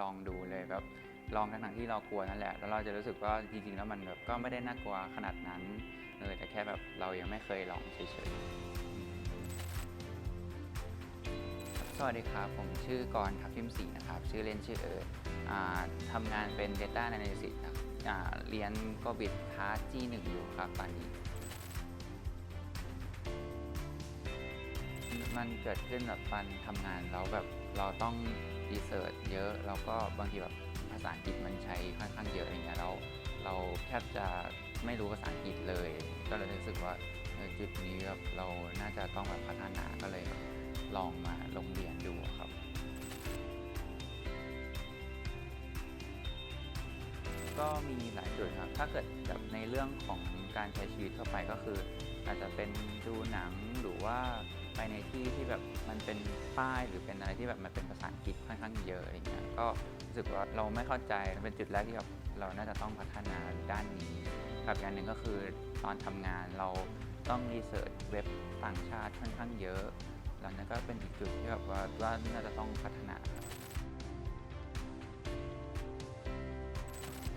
ลองดูเลยแบบลองทั้งที่เรากลัวนั่นแหละ แล้วเราจะรู้สึกว่าจริงๆแล้วมันแบบก็ไม่ได้น่ากลัวขนาดนั้นเออแต่แค่แบบเรายังไม่เคยลองเฉยๆ สวัสดีครับ ผมชื่อกรทับทิมศรีนะครับ ชื่อเล่นชื่อเอิร์ธอ่าทำงานเป็น Data Analysis ครับเรียนโควิดพาร์ทจีหนึ่งอยู่ครับตอนนี้ มันเกิดขึ้นแบบตอนทำงานแล้วแบบเราต้องรีเสิร์ชเยอะแล้วก็บางทีแบบภาษาอังกฤษมันใช้ค่อนข้างเยอะอย่างเงี้ยแล้วเราแทบจะไม่รู้ภาษาอังกฤษเลย ก็เลยรู้สึกว่าจุดนี้แบบเราน่าจะต้องแบบพัฒนาก็เลยลองมาลงเรียนดูครับก็มีหลายจุดครับ ถ้าเกิดแบบในเรื่องของการใช้ชีวิตทั่วไปก็คือ อาจจะเป็นดูหนังหรือว่า ไปในที่ที่แบบมันเป็นป้ายหรือเป็นอะไรที่แบบมันเป็นภาษาอังกฤษค่อนข้างเยอะอะไรเงี้ยก็รู้สึกว่าเราไม่เข้าใจเป็นจุดแรกที่แบบเราน่าจะต้องพัฒนาด้านนี้กับอย่างหนึ่งก็คือตอนทำงานเราต้องรีเสิร์ชเว็บต่างชาติค่อนข้างเยอะแล้วนั่นก็เป็นอีกจุดที่แบบว่าว่าน่าจะต้องพัฒนา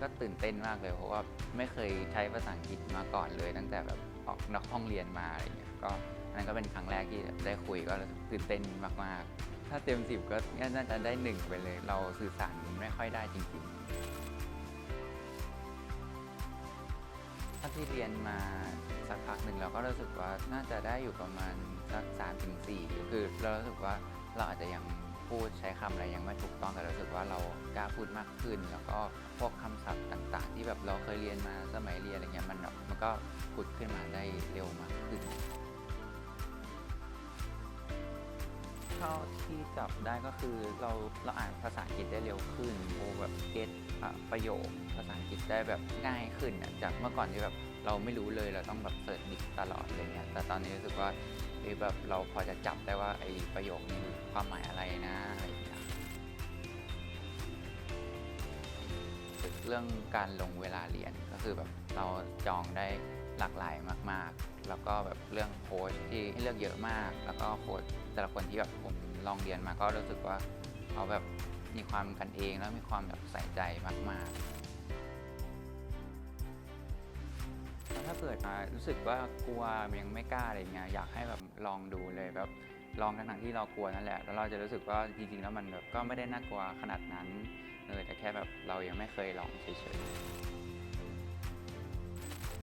ก็ตื่นเต้นมากเลยเพราะว่าไม่เคยใช้ภาษาอังกฤษมาก่อนเลย ตั้งแต่แบบ ออกนอกห้องเรียนมาอะไรเงี้ยก็อันนั้นก็เป็นครั้งแรกที่ได้คุยก็ตื่นเต้นมากๆ ถ้าเต็มสิบก็น่าจะได้หนึ่งไปเลย เราสื่อสารไม่ค่อยได้จริงๆ ถ้าที่เรียนมาสักพักหนึ่งเราก็รู้สึกว่าน่าจะได้อยู่ประมาณสักสามถึงสี่คือเรารู้สึกว่าเราอาจจะยัง พูดใช้คำอะไรยังไม่ถูกต้องแต่รู้สึกว่าเรากล้าพูดมากขึ้น แล้วก็พวกคำศัพท์ต่างๆ ที่แบบเราเคยเรียนมาสมัยเรียนอะไรเงี้ยมันมันก็ผุดขึ้นมาได้เร็วมากขึ้นเท่าที่จับได้ก็คือเราเราอ่านภาษาอังกฤษได้เร็วขึ้นโอแบบเก็ตประโยคภาษาอังกฤษได้แบบง่ายขึ้นจากเมื่อก่อนที่แบบเราไม่รู้เลยเราต้องแบบเสิร์ชดิกตลอดอะไรเงี้ยแต่ตอนนี้รู้สึกว่า เอ้ยแบบเราพอจะจับได้ว่าไอ้ประโยคนี้ความหมายอะไรนะอะไรอย่างเงี้ยเรื่องการลงเวลาเรียนก็คือแบบเราจองได้หลากหลายมาก ๆ แล้วก็แบบเรื่องโค้ชที่ให้เลือกเยอะมาก แล้วก็โค้ชแต่ละคนที่แบบผมลองเรียนมาก็รู้สึกว่าเขาแบบมีความกันเองแล้วมีความแบบใส่ใจมาก ๆ ถ้าเกิดมารู้สึกว่ากลัวยังไม่กล้าอะไรเงี้ยอยากให้แบบลองดูเลยแบบลองทั้งๆที่เรากลัวนั่นแหละ แล้วเราจะรู้สึกว่าจริงๆแล้วมันแบบก็ไม่ได้น่ากลัวขนาดนั้นเลยแต่แค่แบบเรายังไม่เคยลองเฉยๆ